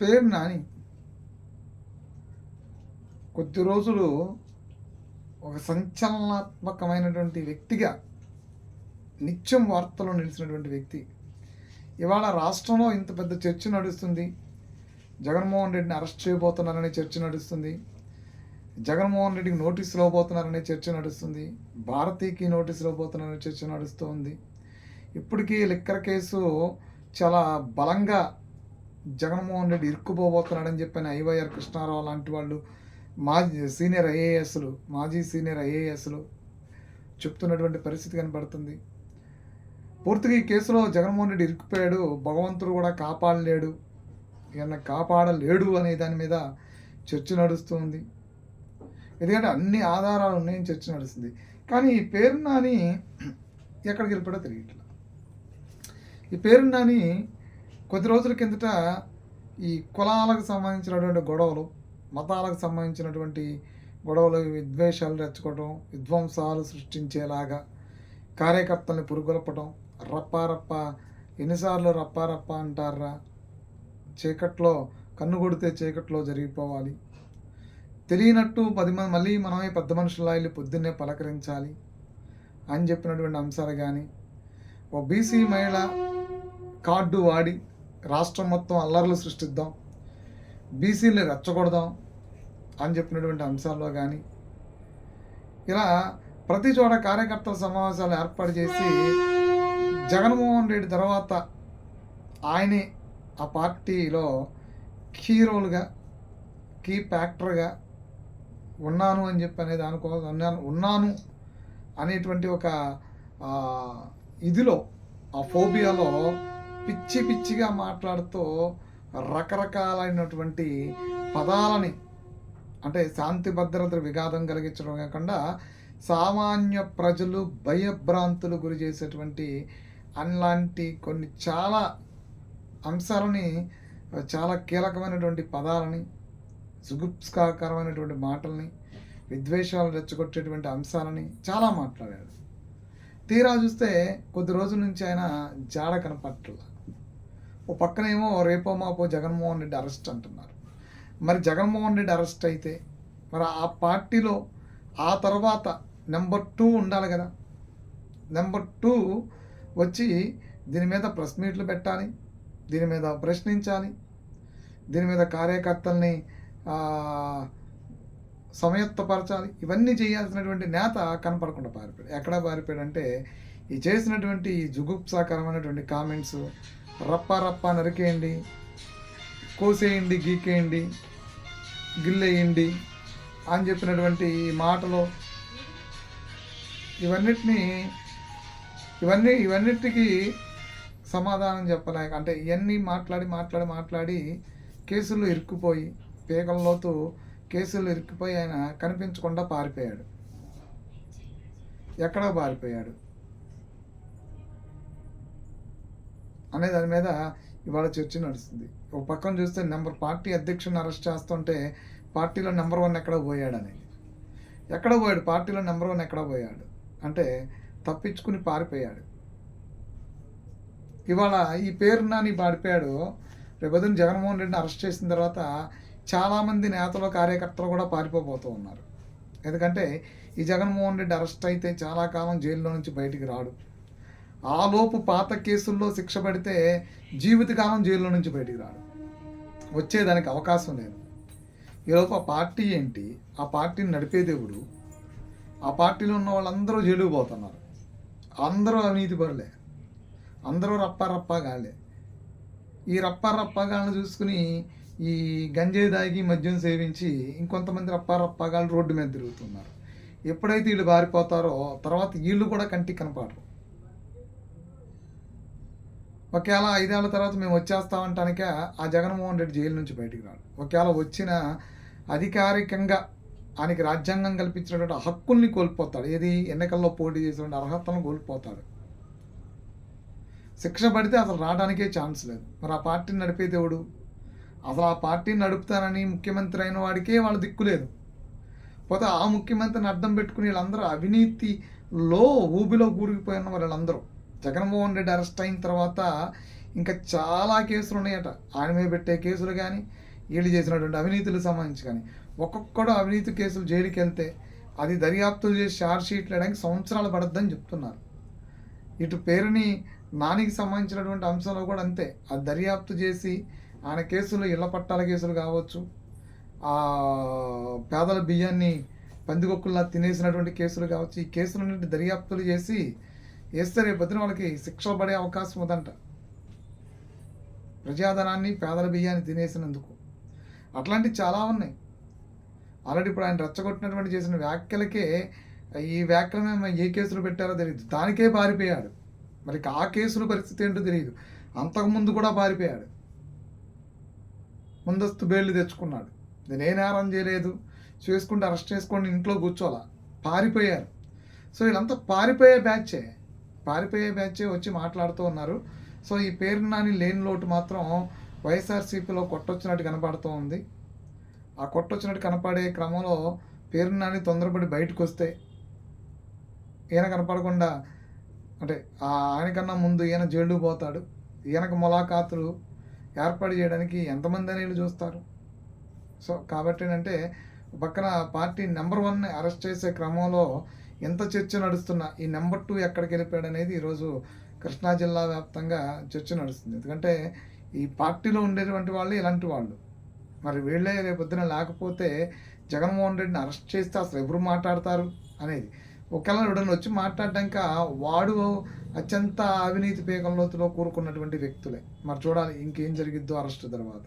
పేరు నాని. కొద్ది రోజులు ఒక సంచలనాత్మకమైనటువంటి వ్యక్తిగా నిత్యం వార్తలో నిలిచినటువంటి వ్యక్తి. ఇవాళ రాష్ట్రంలో ఇంత పెద్ద చర్చ నడుస్తుంది. జగన్మోహన్ రెడ్డిని అరెస్ట్ చేయబోతున్నారనే చర్చ నడుస్తుంది. జగన్మోహన్ రెడ్డికి నోటీసులు ఇవ్వబోతున్నారనే చర్చ నడుస్తుంది. భారతీకి నోటీసులు ఇవ్వబోతున్నారనే చర్చ నడుస్తూ ఉంది ఇప్పటికీ లిక్కర్ కేసు చాలా బలంగా జగన్మోహన్ రెడ్డి ఇరుక్కుపోబోతున్నాడని చెప్పిన ఐవైఆర్ కృష్ణారావు లాంటి వాళ్ళు మాజీ సీనియర్ ఐఏఎస్లు మాజీ సీనియర్ ఐఏఎస్లు చెప్తున్నటువంటి పరిస్థితి కనబడుతుంది. పూర్తిగా ఈ కేసులో జగన్మోహన్ రెడ్డి ఇరుక్కుపోయాడు భగవంతుడు కూడా కాపాడలేడు ఈయన కాపాడలేడు అనే దాని మీద చర్చ నడుస్తుంది ఎందుకంటే అన్ని ఆధారాలు ఉన్నాయని చర్చ నడుస్తుంది. కానీ ఈ పేరు నాని ఎక్కడికి వెళ్ళిపోయాడో తెలియట్లేదు. ఈ పేరు నాని కొద్ది రోజుల కిందట ఈ కులాలకు సంబంధించినటువంటి గొడవలు మతాలకు సంబంధించినటువంటి గొడవలు విద్వేషాలు రెచ్చుకోవడం విధ్వంసాలు సృష్టించేలాగా కార్యకర్తల్ని పురుగొల్పడం రప్పారప్ప ఎన్నిసార్లు రప్పారప్ప అంటారా? చీకట్లో కన్ను కొడితే చీకట్లో జరిగిపోవాలి. తెలియనట్టు పది మంది మళ్ళీ మనమే పెద్ద మనుషుల వెళ్ళి పొద్దున్నే పలకరించాలి అని చెప్పినటువంటి అంశాలు కానీ ఓ బీసీ మహిళ కార్డు వాడి రాష్ట్రం మొత్తం అల్లర్లు సృష్టిద్దాం బీసీని రెచ్చగొడదాం అని చెప్పినటువంటి అంశాల్లో కానీ ఇలా ప్రతి చోట కార్యకర్తల సమావేశాలు ఏర్పాటు చేసి జగన్మోహన్ రెడ్డి తర్వాత ఆయనే ఆ పార్టీలో కీ రోల్గా కీ ఫ్యాక్టర్గా ఉన్నాను అని చెప్పి అనే దానికోసం ఉన్నాను ఉన్నాను అనేటువంటి ఒక ఇదిలో ఆ ఫోబియాలో పిచ్చి పిచ్చిగా మాట్లాడుతూ రకరకాలైనటువంటి పదాలని అంటే శాంతి భద్రత విఘాతం కలిగించడం కాకుండా సామాన్య ప్రజలు భయభ్రాంతులు గురి చేసేటువంటి అలాంటి కొన్ని చాలా అంశాలని చాలా కీలకమైనటువంటి పదాలని సుగుప్స్కాకరమైనటువంటి మాటల్ని విద్వేషాలు రెచ్చగొట్టేటువంటి అంశాలని చాలా మాట్లాడాడు తీరా చూస్తే కొద్ది రోజుల నుంచి ఆయన జాడ కనపట్ల ఓ పక్కనేమో రేపో మాపో జగన్మోహన్ రెడ్డి అరెస్ట్ అంటున్నారు. మరి జగన్మోహన్ రెడ్డి అరెస్ట్ అయితే మరి ఆ పార్టీలో ఆ తర్వాత నెంబర్ టూ ఉండాలి కదా. నెంబర్ టూ వచ్చి దీని మీద ప్రెస్ మీట్లు పెట్టాలి దీని మీద ప్రశ్నించాలి దీని మీద కార్యకర్తల్ని సమయత్తపరచాలి ఇవన్నీ చేయాల్సినటువంటి నేత కనపడకుండా పారిపోయాడు. ఎక్కడ పారిపోయాడంటే ఈ చేసినటువంటి ఈ జుగుప్సాకరమైనటువంటి కామెంట్స్ రప్ప రప్ప నరికేయండి కోసేయండి గీకేయండి గిల్లేయండి అని చెప్పినటువంటి ఈ మాటలు ఇవన్నిటినీ ఇవన్నీ ఇవన్నిటికీ సమాధానం చెప్పలేక అంటే ఇవన్నీ మాట్లాడి మాట్లాడి మాట్లాడి కేసులు ఇరుక్కుపోయి పేగల్లోతూ కేసులు ఇరుక్కుపోయి ఆయన కనిపించకుండా పారిపోయాడు. ఎక్కడో పారిపోయాడు. అనే దాని మీద ఇవాళ చర్చ నడుస్తుంది. ఒక పక్కన చూస్తే నెంబర్ పార్టీ అధ్యక్షుని అరెస్ట్ చేస్తుంటే పార్టీలో నెంబర్ వన్ ఎక్కడ పోయాడని. ఎక్కడ పోయాడు? పార్టీలో నెంబర్ వన్ ఎక్కడ పోయాడు? అంటే తప్పించుకుని పారిపోయాడు. ఇవాళ ఈ పేరు నాని పారిపోయాడు. రేపొద్దున జగన్మోహన్ రెడ్డిని అరెస్ట్ చేసిన తర్వాత చాలామంది నేతలు కార్యకర్తలు కూడా పారిపోబోతూ ఉన్నారు. ఎందుకంటే ఈ జగన్మోహన్ రెడ్డి అరెస్ట్ అయితే చాలా కాలం జైల్లో నుంచి బయటికి రాడు. ఆలోపు పాత కేసుల్లో శిక్ష పడితే జీవితకాలం జైల్లో నుంచి బయటికి రాడు. వచ్చేదానికి అవకాశం లేదు. ఈలోపు ఆ పార్టీ ఏంటి? ఆ పార్టీని నడిపే దేవుడు ఆ పార్టీలో ఉన్న వాళ్ళందరూ జైలుకు పోతున్నారు. అందరూ అవినీతి పరులే. అందరూ రప్ప రప్ప గాలే. ఈ రప్ప రప్ప గాలను చూసుకుని ఈ గంజాయి దాగి మద్యం సేవించి ఇంకొంతమంది రప్ప రప్ప గాలు రోడ్డు మీద తిరుగుతున్నారు. ఎప్పుడైతే వీళ్ళు బారిపోతారో తర్వాత వీళ్ళు కూడా కంటికి కనపడరు. ఒకవేళ ఐదేళ్ళ తర్వాత మేము వచ్చేస్తామంటానికే ఆ జగన్మోహన్ రెడ్డి జైలు నుంచి బయటికి రాడు. ఒకవేళ వచ్చిన అధికారికంగా ఆయనకి రాజ్యాంగం కల్పించినటువంటి హక్కుల్ని కోల్పోతాడు. ఏది ఎన్నికల్లో పోటీ చేసినటువంటి అర్హతలను కోల్పోతాడు. శిక్ష పడితే అసలు రావడానికే ఛాన్స్ లేదు. మరి ఆ పార్టీని నడిపే దేవుడు? అసలు ఆ పార్టీని నడుపుతానని ముఖ్యమంత్రి అయిన వాడికే వాళ్ళ దిక్కు లేదు. పోతే ఆ ముఖ్యమంత్రిని అర్థం పెట్టుకుని వీళ్ళందరూ అవినీతిలో ఊబిలో కూరుకుపోయిన వాళ్ళందరూ. జగన్మోహన్ రెడ్డి అరెస్ట్ అయిన తర్వాత ఇంకా చాలా కేసులు ఉన్నాయట. ఆయన మీద పెట్టే కేసులు కానీ వీళ్ళు చేసినటువంటి అవినీతులకు సంబంధించి కానీ ఒక్కొక్కడు అవినీతి కేసులు జైలుకి వెళ్తే అది దర్యాప్తులు చేసి షార్ట్ షీట్లు వేయడానికి సంవత్సరాలు పడద్దని చెప్తున్నారు. ఇటు పేరుని నానికి సంబంధించినటువంటి అంశంలో కూడా అంతే. అది దర్యాప్తు చేసి ఆయన కేసులు ఇళ్ళ పట్టాల కేసులు కావచ్చు పేదల బియ్యాన్ని పందికొక్కుల్లా తినేసినటువంటి కేసులు కావచ్చు ఈ కేసులన్నింటి దర్యాప్తులు చేసి వేస్తే రేపు పొద్దున వాళ్ళకి శిక్షలు పడే అవకాశం ఉందంట. ప్రజాధనాన్ని పేదల బియ్యాన్ని తినేసినందుకు. అట్లాంటివి చాలా ఉన్నాయి. ఆల్రెడీ ఇప్పుడు ఆయన రెచ్చగొట్టినటువంటి చేసిన వ్యాఖ్యలకే ఈ వ్యాఖ్యల మేము ఏ కేసులు పెట్టారో తెలియదు. దానికే పారిపోయాడు. మరి ఆ కేసుల పరిస్థితి ఏంటో తెలియదు. అంతకుముందు కూడా పారిపోయాడు. ముందస్తు బెయిల్ తెచ్చుకున్నాడు. నేను ఏ నేరం చేయలేదు. చేసుకుంటే అరెస్ట్ చేసుకొని ఇంట్లో కూర్చోవాలా? పారిపోయారు. సో వీళ్ళంతా పారిపోయే బ్యాచే. పారిపోయే బ్యాచే వచ్చి మాట్లాడుతూ ఉన్నారు. సో ఈ పేరు నాని లేని లోటు మాత్రం వైఎస్ఆర్సీపీలో కొట్టొచ్చినట్టు కనపడుతూ ఉంది. ఆ కొట్టొచ్చినట్టు కనపడే క్రమంలో పేరు నాని తొందరపడి బయటకు వస్తే ఈయన కనపడకుండా అంటే ఆ ఆయనకన్నా ముందు ఈయన జైలు పోతాడు. ఈయనకు ములాఖాతులు ఏర్పాటు చేయడానికి ఎంతమంది అనేది చూస్తారు? సో కాబట్టి ఏంటంటే పక్కన పార్టీ నెంబర్ వన్ అరెస్ట్ చేసే క్రమంలో ఎంత చర్చ నడుస్తున్నా ఈ నెంబర్ టూ ఎక్కడికి వెళ్ళిపోయాడు అనేది ఈరోజు కృష్ణా జిల్లా వ్యాప్తంగా చర్చ నడుస్తుంది. ఎందుకంటే ఈ పార్టీలో ఉండేటువంటి వాళ్ళు ఇలాంటి వాళ్ళు. మరి వీళ్ళే రేపొద్దున లేకపోతే జగన్మోహన్ రెడ్డిని అరెస్ట్ చేస్తే అసలు ఎవరు మాట్లాడతారు అనేది. ఒకవేళ ఎవడన్నా వచ్చి మాట్లాడడాక వాడు అత్యంత అవినీతి పేగంలోతులో కూరుకున్నటువంటి వ్యక్తులే. మరి చూడాలి ఇంకేం జరిగిద్దో అరెస్ట్ తర్వాత.